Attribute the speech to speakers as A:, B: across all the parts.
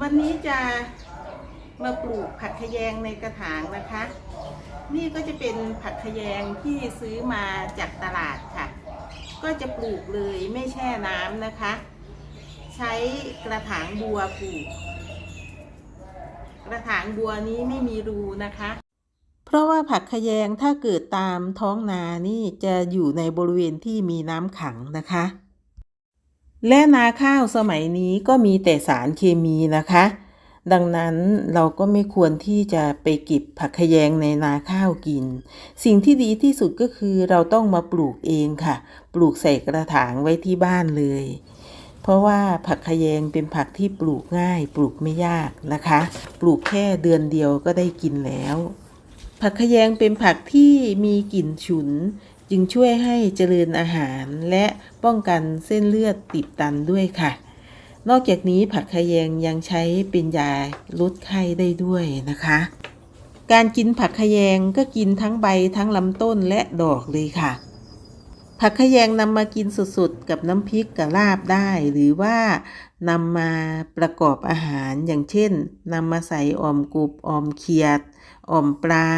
A: วันนี้จะมาปลูกผักขยงในกระถางนะคะ นี่ก็จะเป็นผักขยงที่ซื้อมาจากตลาดค่ะ ก็จะปลูกเลยไม่แช่น้ำนะคะ ใช้กระถางบัวปลูก กระถางบัวนี้ไม่มีรูนะคะ เพราะว่าผักขยงถ้าเกิดตามท้องนานี่จะอยู่ในบริเวณที่มีน้ำขังนะคะ และนาข้าวสมัยนี้ก็มีแต่สารเคมีนะคะ ดังนั้นเราก็ไม่ควรที่จะไปเก็บผักขยงในนาข้าวกิน สิ่งที่ดีที่สุดก็คือเราต้องมาปลูกเองค่ะ ปลูกใส่กระถางไว้ที่บ้านเลย เพราะว่าผักขยงเป็นผักที่ปลูกง่าย ปลูกไม่ยากนะคะ ปลูกแค่เดือนเดียวก็ได้กินแล้ว ผักขยงเป็นผักที่มีกลิ่นฉุน จึงช่วยให้เจริญอาหารและป้องกันเส้นเลือดติดตันด้วยค่ะ นอกจากนี้ผักขยงยังใช้เป็นยาลดไข้ได้ด้วยนะคะ การกินผักขยงก็กินทั้งใบทั้งลำต้นและดอกเลยค่ะ ผักขยงนำมากินสดๆกับน้ำพริกกับลาบได้ หรือว่านำมาประกอบอาหารอย่างเช่นนำมาใส่ออมกบออมเขียดออมปลา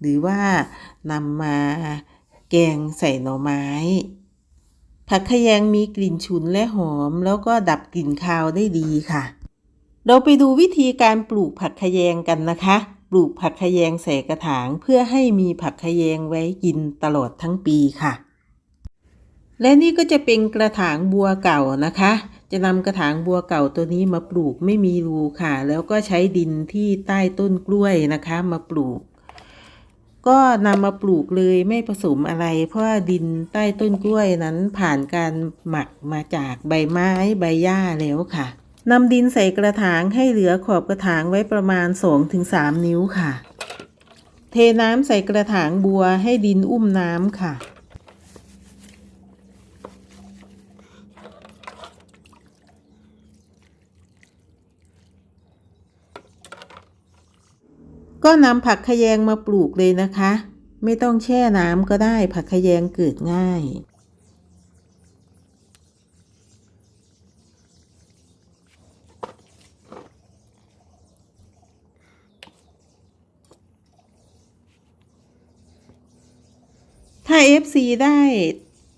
A: หรือว่านำมา แกงใส่หน่อไม้ ผักขยงมีกลิ่นฉุนและหอม แล้วก็ดับกลิ่นคาวได้ดีค่ะ เราไปดูวิธีการปลูกผักขยงกันนะคะ ปลูกผักขยงใส่กระถางเพื่อให้มีผักขยงไว้กินตลอดทั้งปีค่ะ และนี่ก็จะเป็นกระถางบัวเก่านะคะจะนำกระถางบัวเก่าตัวนี้มาปลูกไม่มีรูค่ะ แล้วก็ใช้ดินที่ใต้ต้นกล้วยนะคะ มาปลูก ก็นำมาปลูกเลยไม่ผสมอะไร เพราะดินใต้ต้นกล้วยนั้นผ่านการหมักมาจากใบไม้ใบหญ้าแล้วค่ะนำดินใส่กระถางให้เหลือขอบกระถางไว้ประมาณ 2-3 นิ้วค่ะ เทน้ำใส่กระถางบัวให้ดินอุ้มน้ำค่ะ ก็นำผักขยงมาปลูกเลยนะคะ ไม่ต้องแช่น้ำก็ได้ผักขยงเกิดง่าย ถ้า FC ได้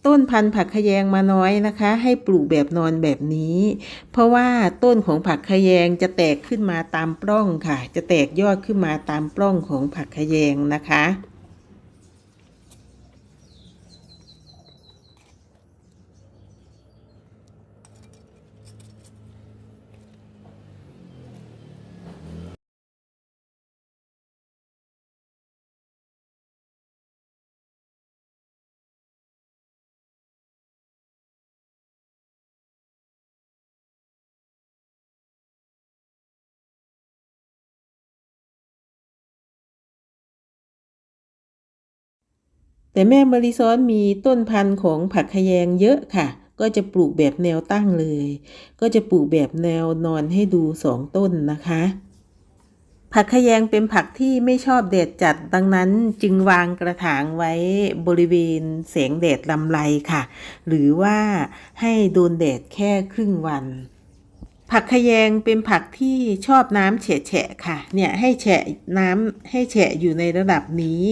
A: ต้นพันธุ์ผักขยงมาน้อยนะคะ ให้ปลูกแบบนอนแบบนี้ เพราะว่าต้นของผักขยงจะแตกขึ้นมาตามปล้องค่ะ จะแตกยอดขึ้นมาตามปล้องของผักขยงนะคะ แต่แม่มาริซอนมีต้นพันธุ์ของผักขยงเยอะค่ะ ก็จะปลูกแบบแนวตั้งเลย ก็จะปลูกแบบแนวนอนให้ดูสองต้นนะคะ ผักขยงเป็นผักที่ไม่ชอบแดดจัดดังนั้นจึงวางกระถางไว้บริเวณแสงแดดลำไรค่ะ หรือว่าให้โดนแดดแค่ครึ่งวัน ผักขยงเป็นผักที่ชอบน้ำแฉะค่ะ เนี่ยให้แฉะน้ำให้แฉะอยู่ในระดับนี้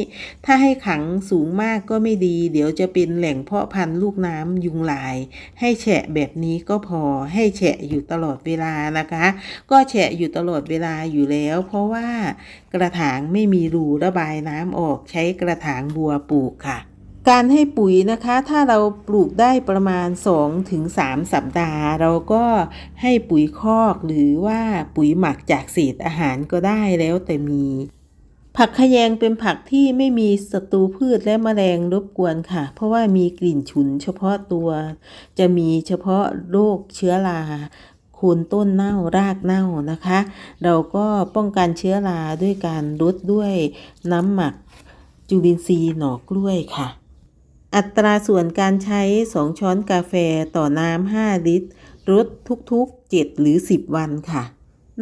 A: ถ้าให้ขังสูงมากก็ไม่ดี เดี๋ยวจะเป็นแหล่งเพาะพันธุ์ลูกน้ำยุงลาย ให้แฉะแบบนี้ก็พอให้แฉะอยู่ตลอดเวลานะคะ ก็แฉะอยู่ตลอดเวลาอยู่แล้ว เพราะว่ากระถางไม่มีรูระบายน้ำออกใช้กระถางบัวปลูกค่ะ การให้ปุ๋ยนะคะถ้าเราปลูกได้ประมาณ 2-3สัปดาห์ เราก็ให้ปุ๋ยคอกหรือว่าปุ๋ยหมักจากเศษอาหารก็ได้แล้วแต่มี ผักขยงเป็นผักที่ไม่มีศัตรูพืชและแมลงรบกวนค่ะ เพราะว่ามีกลิ่นฉุนเฉพาะตัว จะมีเฉพาะโรคเชื้อราโคนต้นเน่ารากเน่านะคะ เราก็ป้องกันเชื้อราด้วยการลดด้วยน้ำหมักจุลินทรีย์หนอกล้วยค่ะ อัตราส่วนการใช้ 2 ช้อนกาแฟต่อน้ำ 5 ลิตรลดทุกๆ 7 หรือ 10 วันค่ะ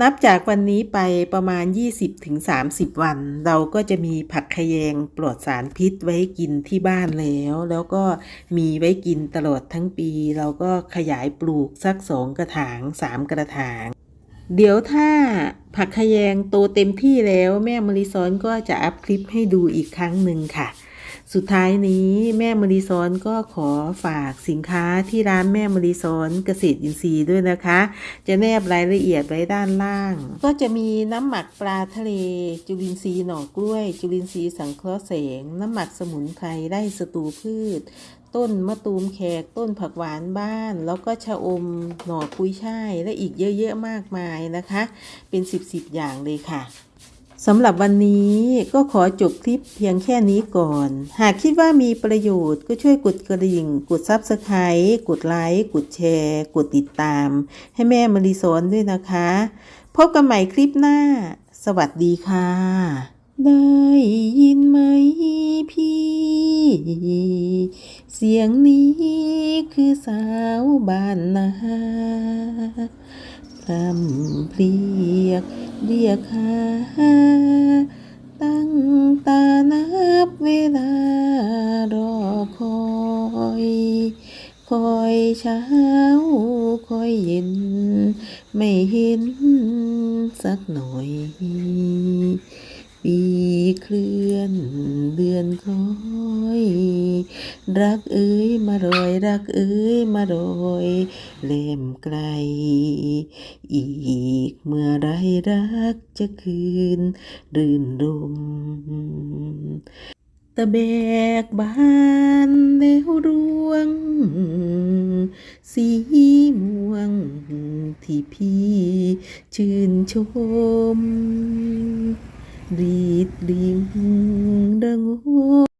A: นับจากวันนี้ไปประมาณ 20-30 วัน เราก็จะมีผักขยงปลอดสารพิษไว้กินที่บ้านแล้ว แล้วก็มีไว้กินตลอดทั้งปี เราก็ขยายปลูกสัก 2 กระถาง 3 กระถางเดี๋ยวถ้าผักขยงโตเต็มที่แล้วแม่มะลิซ้อนก็จะอัพคลิปให้ดูอีกครั้งหนึ่งค่ะ สุดท้ายนี้แม่มะลิซ้อนก็ขอฝากสินค้าที่ร้านแม่มะลิซ้อนเกษตรอินทรีย์ด้วยนะคะ จะแนบรายละเอียดไว้ด้านล่าง ก็จะมีน้ำหมักปลาทะเล จุลินทรีย์หน่อกล้วย จุลินทรีย์สังเคราะห์แสง น้ำหมักสมุนไพรไร่สตูพืชต้นมะตูมแขกต้นผักหวานบ้าน แล้วก็ชะอมหน่อกุยช่าย และอีกเยอะ ๆ มากมายนะคะ เป็น 10 10อย่างเลยค่ะ สำหรับวันนี้ก็ขอจบคลิปเพียงแค่นี้ก่อน หากคิดว่ามีประโยชน์ก็ช่วยกดกระดิ่ง กดซับสไครต์กดไลค์ กดแชร์ กดติดตาม ให้แม่มารีสอนด้วยนะคะ พบกันใหม่คลิปหน้า สวัสดีค่ะ ได้ยินไหมพี่ เสียงนี้คือสาวบ้านนา พรำเพรียก เรียกหา ตั้งตานับเวลารอคอยคอยเช้าคอยเย็น ไม่เห็นสักหน่อย ปีเคลื่อนเดือนคอย รักเอ้ยมารอ กเอ้ยมารอยเล่มไกล อีกเมื่อไรรักจะคืนรื่นรมตะแบกบานแล้วรวง สีม่วงที่พี่ชื่นชมรีดริงระง